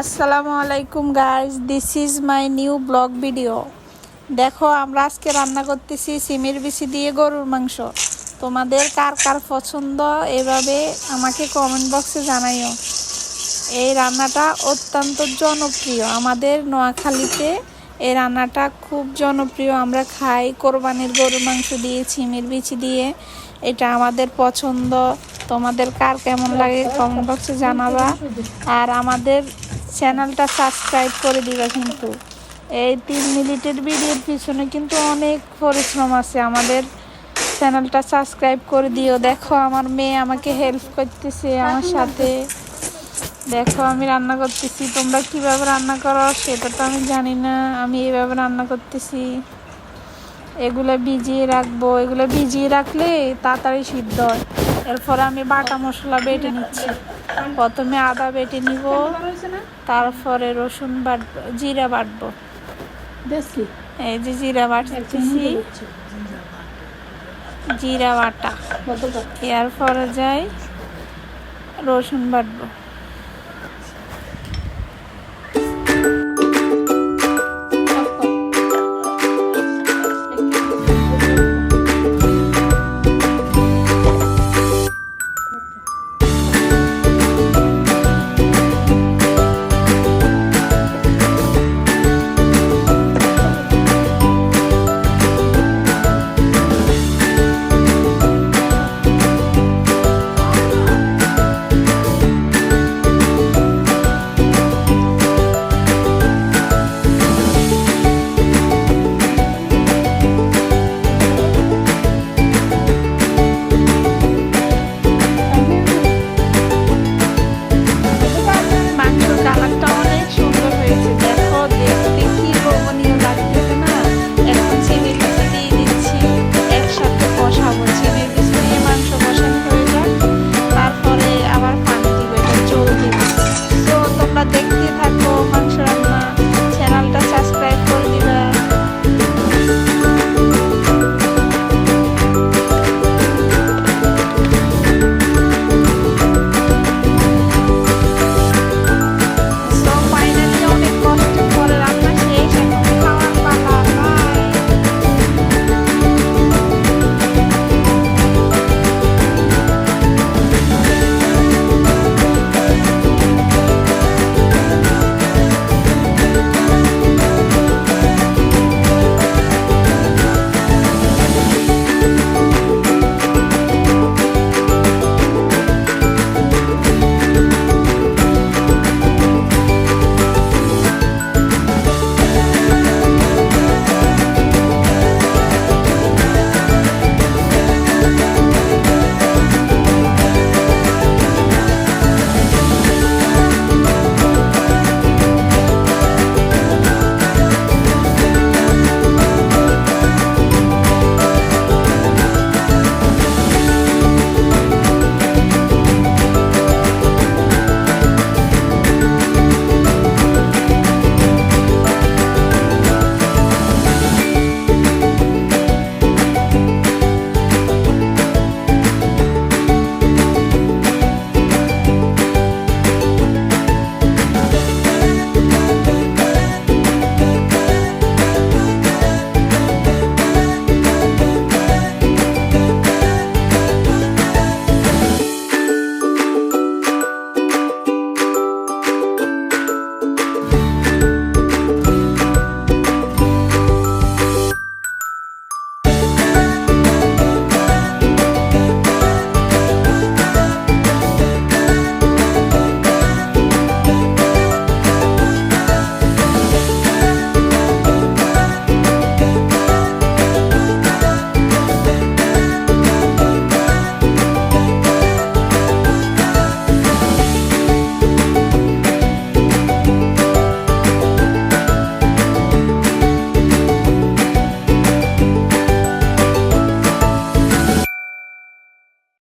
আসসালামু আলাইকুম guys this is my new blog video দেখো, আমরা আজকে রান্না করতেছি সিমের বিচি দিয়ে গরুর মাংস। তোমাদের কার কার পছন্দ এভাবে আমাকে কমেন্ট বক্সে জানাইও। এই রান্নাটা অত্যন্ত জনপ্রিয়। আমাদের নোয়াখালীতে এই রান্নাটা খুব জনপ্রিয়। আমরা খাই কোরবানির গরুর মাংস দিয়ে, সিমের বিচি দিয়ে। এটা আমাদের পছন্দ। তোমাদের কার কেমন লাগে কমেন্ট বক্সে জানাবা। আর আমাদের চ্যানেলটা সাবস্ক্রাইব করে দিবা কিন্তু। এই তিন মিনিটের ভিডিওর পিছনে কিন্তু অনেক পরিশ্রম আছে। আমাদের চ্যানেলটা সাবস্ক্রাইব করে দিও। দেখো, আমার মেয়ে আমাকে হেল্প করতেছে আমার সাথে। দেখো, আমি রান্না করতেছি। তোমরা কীভাবে রান্না করো সেটা তো আমি জানি না। আমি এইভাবে রান্না করতেছি। এগুলো ভিজিয়ে রাখব। এগুলো ভিজিয়ে রাখলে তাড়াতাড়ি সিদ্ধ হয়। এরপর আমি বাটা মশলা বেটে নিচ্ছি। প্রথমে আদা বেটে নিব তারপরে রসুন বাটবো জিরা বাটবো। এই যে জিরা বাটতেছি। জিরা বাটা। এরপরে যাই রসুন বাটবো।